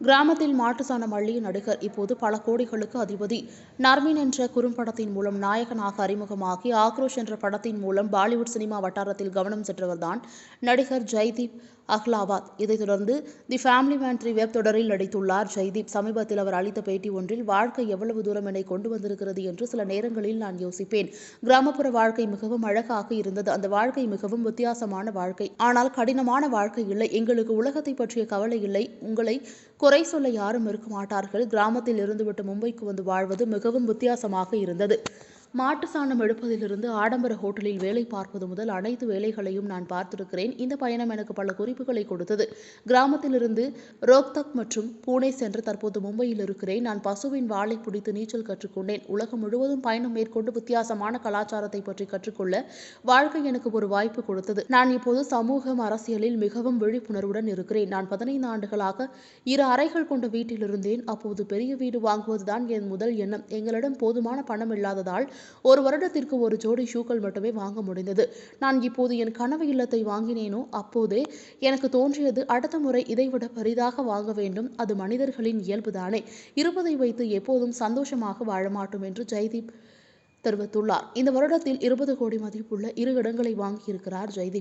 கிராமத்தில் மாட்டுசாணம் அள்ளிய நடிகர் இப்போது பல கோடிகளுக்கு அதிபதி. நர்மின் என்ற குறும்படத்தின் மூலம் நாயகனாக அறிமுகமாகி ஆக்ரோஷ் என்ற படத்தின் மூலம் பாலிவுட் சினிமா வட்டாரத்தில் கவனம் சென்றவர்தான் நடிகர் ஜெய்தீப் அஹ்லாபாத். இதைத் தொடர்ந்து the family man three web தொடரில் நடித்துள்ளார் ஜெய்தீப். சமீபத்தில் அவர் அளித்த பேட்டி ஒன்றில் வாழ்க்கை எவ்வளவு தூரம் என்னை கொண்டு வந்திருக்கிறது என்று சில நேரங்களில் நான் யோசிப்பேன். கிராமப்புற வாழ்க்கை மிகவும் அழகாக இருந்தது. அந்த வாழ்க்கை மிகவும் வித்தியாசமான வாழ்க்கை. ஆனால் கடினமான வாழ்க்கை இல்லை. எங்களுக்கு உலகத்தை பற்றிய கவலை இல்லை. உங்களை குறை சொல்ல யாரும் இருக்க மாட்டார்கள். கிராமத்தில் இருந்துவிட்டு மும்பைக்கு வந்து வாழ்வது மிகவும் வித்தியாசமாக இருந்தது. மாட்டு சாணம் எடுப்பதிலிருந்து ஆடம்பர ஹோட்டலில் வேலை பார்ப்பது முதல் அனைத்து வேலைகளையும் நான் பார்த்திருக்கிறேன். இந்த பயணம் எனக்கு பல குறிப்புகளை கொடுத்தது. கிராமத்திலிருந்து ரோக்தக் மற்றும் பூனே சென்று தற்போது மும்பையில் இருக்கிறேன். நான் பசுவின் வாளை பிடித்து நீச்சல் கற்றுக்கொண்டேன். உலகம் முழுவதும் பயணம் மேற்கொண்டு வித்தியாசமான கலாச்சாரத்தை பற்றி கற்றுக்கொள்ள வாழ்க்கை எனக்கு ஒரு வாய்ப்பு கொடுத்தது. நான் இப்போது சமூகம் அரசியலில் மிகவும் விழிப்புணர்வுடன் இருக்கிறேன். நான் பதினைந்து ஆண்டுகளாக இரு அறைகள் கொண்ட வீட்டில் இருந்தேன். அப்போது பெரிய வீடு வாங்குவதுதான் என் முதல் எண்ணம். எங்களிடம் போதுமான பணம் இல்லாததால் ஒரு வருடத்திற்கு ஒரு ஜோடி ஷூக்கள் மட்டுமே வாங்க முடிந்தது. நான் இப்போது என் கனவு இல்லத்தை வாங்கினேனோ? அப்போதே எனக்கு தோன்றியது அடுத்த முறை இதைவிட பெரிதாக வாங்க வேண்டும். அது மனிதர்களின் இயல்புதானே. இருப்பதை வைத்து எப்போதும் சந்தோஷமாக வாழ மாட்டோம் என்று ஜெய்தீப் தெரிவித்துள்ளார். இந்த வருடத்தில் இருபது கோடி மதிப்புள்ள இரு இடங்களை வாங்கியிருக்கிறார் ஜெய்தீப்.